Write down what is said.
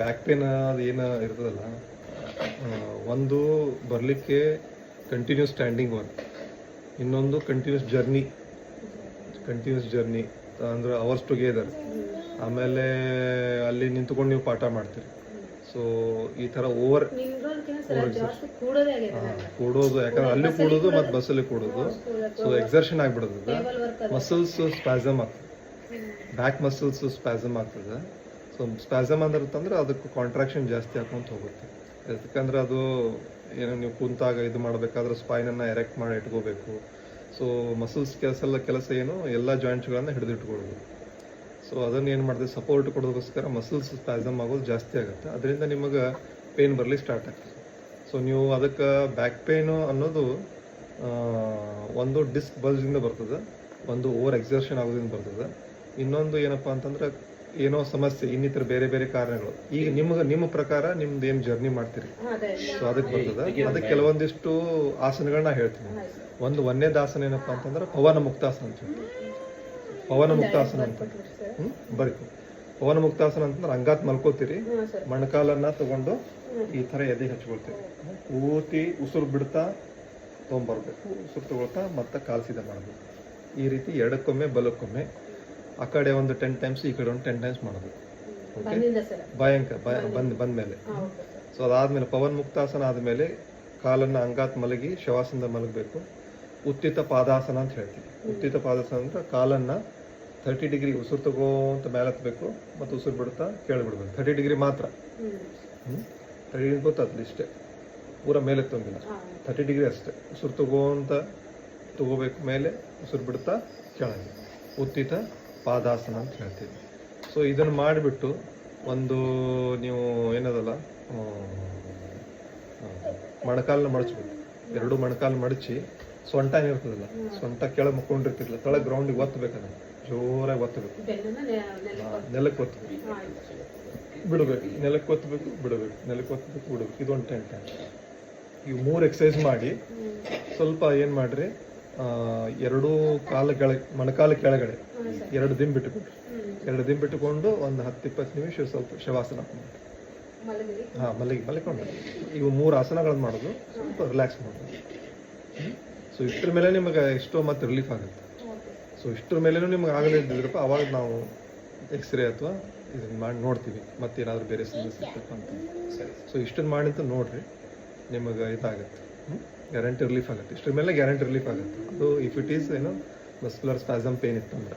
Back pain ಅದು ಏನು ಇರ್ತದಲ್ಲ ಒಂದು ಬರಲಿಕ್ಕೆ ಕಂಟಿನ್ಯೂಸ್ ಸ್ಟ್ಯಾಂಡಿಂಗ್ ವರ್ಕ್ ಇನ್ನೊಂದು ಕಂಟಿನ್ಯೂಸ್ ಜರ್ನಿ ಕಂಟಿನ್ಯೂಸ್ ಜರ್ನಿ ಅಂದ್ರೆ ಅವರ್ಸ್ ಟುಗೆದರ್ ಆಮೇಲೆ ಅಲ್ಲಿ ನಿಂತ್ಕೊಂಡು ನೀವು ಪಾಠ ಮಾಡ್ತೀರಿ. ಸೊ ಈ ಥರ ಓವರ್ ಕೂಡೋದೇ ಯಾಕಂದ್ರೆ ಅಲ್ಲಿ ಕೂಡೋದು ಮತ್ತು ಬಸ್ಸಲ್ಲಿ ಕೂಡೋದು. ಸೊ ಎಕ್ಸರ್ಷನ್ ಆಗಿಬಿಡೋದು ಟೇಬಲ್ ವರ್ಕ್ ಮಸಲ್ಸ್ ಸ್ಪ್ಯಾಸಮ್ ಆಗ್ತದೆ. ಬ್ಯಾಕ್ ಮಸಲ್ಸ್ ಸ್ಪ್ಯಾಸಮ್ ಆಗ್ತದೆ. ಸೊ ಸ್ಪ್ಯಾಸಮ್ ಅಂದ್ರೆ ಅದಕ್ಕೆ ಕಾಂಟ್ರಾಕ್ಷನ್ ಜಾಸ್ತಿ ಹಾಕೊಂತ ಹೋಗುತ್ತೆ. ಯಾಕಂದ್ರೆ ಅದು ಏನು ನೀವು ಕುಂತಾಗ ಇದು ಮಾಡಬೇಕಾದ್ರೆ ಸ್ಪೈನನ್ನು ಎರೆಕ್ಟ್ ಮಾಡಿ ಇಟ್ಕೋಬೇಕು. ಸೊ ಮಸಲ್ಸ್ ಕೆಲಸ ಎಲ್ಲ ಕೆಲಸ ಏನು ಎಲ್ಲ ಜಾಯಿಂಟ್ಸ್ಗಳನ್ನು ಹಿಡಿದಿಟ್ಕೊಳ್ಳೋದು ಸೊ ಅದನ್ನು ಏನು ಮಾಡಿದೆ ಸಪೋರ್ಟ್ ಕೊಡೋದಕ್ಕೋಸ್ಕರ ಮಸಲ್ಸ್ ಸ್ಪ್ಯಾಸಮ್ ಆಗೋದು ಜಾಸ್ತಿ ಆಗುತ್ತೆ. ಅದರಿಂದ ನಿಮಗೆ ಪೇನ್ ಬರಲಿ ಸ್ಟಾರ್ಟ್ ಆಗ್ತದೆ. ಸೊ ನೀವು ಅದಕ್ಕೆ ಬ್ಯಾಕ್ ಪೇನು ಅನ್ನೋದು ಒಂದು ಡಿಸ್ಕ್ ಬಲ್ಜಿಂದ ಬರ್ತದೆ. ಒಂದು ಓವರ್ ಎಕ್ಸರ್ಷನ್ ಆಗೋದ್ರಿಂದ ಬರ್ತದೆ. ಇನ್ನೊಂದು ಏನಪ್ಪಾ ಅಂತಂದ್ರೆ ಏನೋ ಸಮಸ್ಯೆ ಇನ್ನಿತರ ಬೇರೆ ಬೇರೆ ಕಾರಣಗಳು. ಈಗ ನಿಮ್ಗೆ ನಿಮ್ಮ ಪ್ರಕಾರ ನಿಮ್ದು ಏನು ಜರ್ನಿ ಮಾಡ್ತೀರಿ? ಸೊ ಅದಕ್ಕೆ ಬರ್ತದ ಅದಕ್ಕೆ ಕೆಲವೊಂದಿಷ್ಟು ಆಸನಗಳನ್ನ ಹೇಳ್ತೀನಿ. ಒಂದು ಒಂದೇ ಆಸನ ಏನಪ್ಪಾ ಅಂತಂದ್ರೆ ಪವನ ಮುಕ್ತಾಸನ ಅಂತ ಹೇಳಿ. ಪವನ ಮುಕ್ತಾಸನ ಅಂತ. ಹ್ಮ್ ಬರೀತು ಪವನ ಮುಕ್ತಾಸನ ಅಂತಂದ್ರೆ ಅಂಗಾತ್ ಮಲ್ಕೋತೀರಿ. ಮಣಕಾಲನ್ನ ತಗೊಂಡು ಈ ತರ ಎದೆ ಹಚ್ಕೊಳ್ತೀರಿ. ಪೂರ್ತಿ ಉಸಿರು ಬಿಡ್ತಾ ತೊಗೊಂಬರ್ಬೇಕು ಉಸಿರು ತಗೊಳ್ತಾ ಮತ್ತೆ ಕಾಲ್ಸಿದ ಸೀದಾ ಮಾಡಬೇಕು. ಈ ರೀತಿ ಎಡಕ್ಕೊಮ್ಮೆ ಬಲಕ್ಕೊಮ್ಮೆ ಆ ಕಡೆ ಒಂದು ಟೆನ್ ಟೈಮ್ಸ್ ಈ ಕಡೆ ಒಂದು ಟೆನ್ ಟೈಮ್ಸ್ ಮಾಡೋದು. ಓಕೆ ಭಯಂಕ ಭಯ ಬಂದ್ ಬಂದ ಮೇಲೆ ಸೊ ಅದಾದ್ಮೇಲೆ ಪವನ್ ಮುಕ್ತಾಸನ ಆದಮೇಲೆ ಕಾಲನ್ನ ಅಂಗಾತ್ ಮಲಗಿ ಶವಾಸನದ ಮಲಗಬೇಕು. ಉತ್ತಿತ ಪಾದಾಸನ ಅಂತ ಹೇಳ್ತೀವಿ. ಉತ್ತಿತ ಪಾದಾಸನ ಅಂದ್ರೆ ಕಾಲನ್ನ ತರ್ಟಿ ಡಿಗ್ರಿ ಉಸಿರು ತಗೋಂತ ಮೇಲೆ ಹತ್ಬೇಕು ಮತ್ತು ಉಸಿರು ಬಿಡ್ತಾ ಕೇಳಿಬಿಡ್ಬೇಕು ಬಿಡ್ಬೇಕು. ತರ್ಟಿ ಡಿಗ್ರಿ ಮಾತ್ರ. ಹ್ಮ್. ತರ್ಟಿ ಡಿಗ್ರಿ ಗೊತ್ತಾಗ್ತದೆ ಇಷ್ಟೇ? ಪೂರ ಮೇಲೆ ತೊಂದಿಲ್ಲ. ಥರ್ಟಿ ತರ್ಟಿ ಡಿಗ್ರಿ ಅಷ್ಟೇ. ಉಸಿರು ತಗೋಂತ ತಗೋಬೇಕು ಮೇಲೆ ಉಸಿರು ಬಿಡ್ತಾ ಕೆಳಗೆ. ಉತ್ತಿತ ಪಾದಾಸನ ಅಂತ ಹೇಳ್ತೀವಿ. ಸೊ ಇದನ್ನು ಮಾಡಿಬಿಟ್ಟು ಒಂದು ನೀವು ಏನದಲ್ಲ ಮೊಣಕಾಲನ್ನ ಮಡಚ್ಬೇಕು. ಎರಡು ಮೊಣಕಾಲು ಮಡಚಿ ಸೊಂಟ ಏನಿರ್ತದಲ್ಲ ಸೊಂಟ ಕೆಳಗೆ ಮುಕ್ಕೊಂಡಿರ್ತಿರ್ಲಿಲ್ಲ ತಳ ಗ್ರೌಂಡಿಗೆ ಒತ್ತಬೇಕನ್ನ ಜೋರಾಗಿ ಒತ್ತಬೇಕು ನೆಲಕ್ಕೆ ಒತ್ತಬೇಕು ಬಿಡಬೇಕು. ನೆಲಕ್ಕೆ ಒತ್ತಬೇಕು ಬಿಡಬೇಕು. ನೆಲಕ್ಕೆ ಒತ್ತಬೇಕು ಬಿಡಬೇಕು. ಇದೊಂದು ಟೆನ್ ಟೈಮ್. ಈ ಮೂರು ಎಕ್ಸಸೈಸ್ ಮಾಡಿ ಸ್ವಲ್ಪ ಏನು ಮಾಡ್ರಿ ಎರಡೂ ಕಾಲ ಕೆಳಗೆ ಮೊಣಕಾಲು ಕೆಳಗಡೆ. ಎರಡು ದಿನ ಬಿಟ್ಟುಕೊಡ್ರಿ ಎರಡು ದಿನ ಬಿಟ್ಟುಕೊಂಡು ಒಂದು ಹತ್ತು ಇಪ್ಪತ್ತು ನಿಮಿಷ ಸ್ವಲ್ಪ ಶವಾಸನ ಮಾಡಿ ಹಾ ಮಲಗಿ ಮಲಿಕೊಂಡು. ಇವು ಮೂರು ಆಸನಗಳನ್ನು ಮಾಡೋದು. ಸ್ವಲ್ಪ ರಿಲ್ಯಾಕ್ಸ್ ಮಾಡೋದು. ಸೊ ಇಷ್ಟರ ಮೇಲೆ ನಿಮಗೆ ಎಷ್ಟೋ ಮತ್ತೆ ರಿಲೀಫ್ ಆಗುತ್ತೆ. ಓಕೆ ಸೊ ಇಷ್ಟರ ಮೇಲೇನೂ ನಿಮ್ಗೆ ಆಗಲೇ ಇದ್ದಿದ್ರಪ್ಪ ಅವಾಗ ನಾವು ಎಕ್ಸ್ರೇ ಅಥವಾ ಇದನ್ನ ಮಾಡಿ ನೋಡ್ತೀವಿ. ಮತ್ತೇನಾದರೂ ಬೇರೆ ಸಮಸ್ಯೆ ಇರ್ತಪ್ಪ ಅಂತ. ಸರಿ ಸೊ ಇಷ್ಟನ್ನು ಮಾಡಿ ಅಂತ ನೋಡ್ರಿ ನಿಮಗೆ ಇದಾಗುತ್ತೆ. ಗ್ಯಾರಂಟಿ ರಿಲೀಫ್ ಆಗುತ್ತೆ. ಇಷ್ಟರ ಮೇಲೆ ಗ್ಯಾರಂಟಿ ರಿಲೀಫ್ ಆಗುತ್ತೆ. ಅದು ಇಫ್ ಇಟ್ ಈಸ್ ಏನು ಮಸ್ಕ್ಯುಲರ್ ಸ್ಪಾಸಮ್ ಪೇನ್ ಇತ್ತಂದ್ರೆ.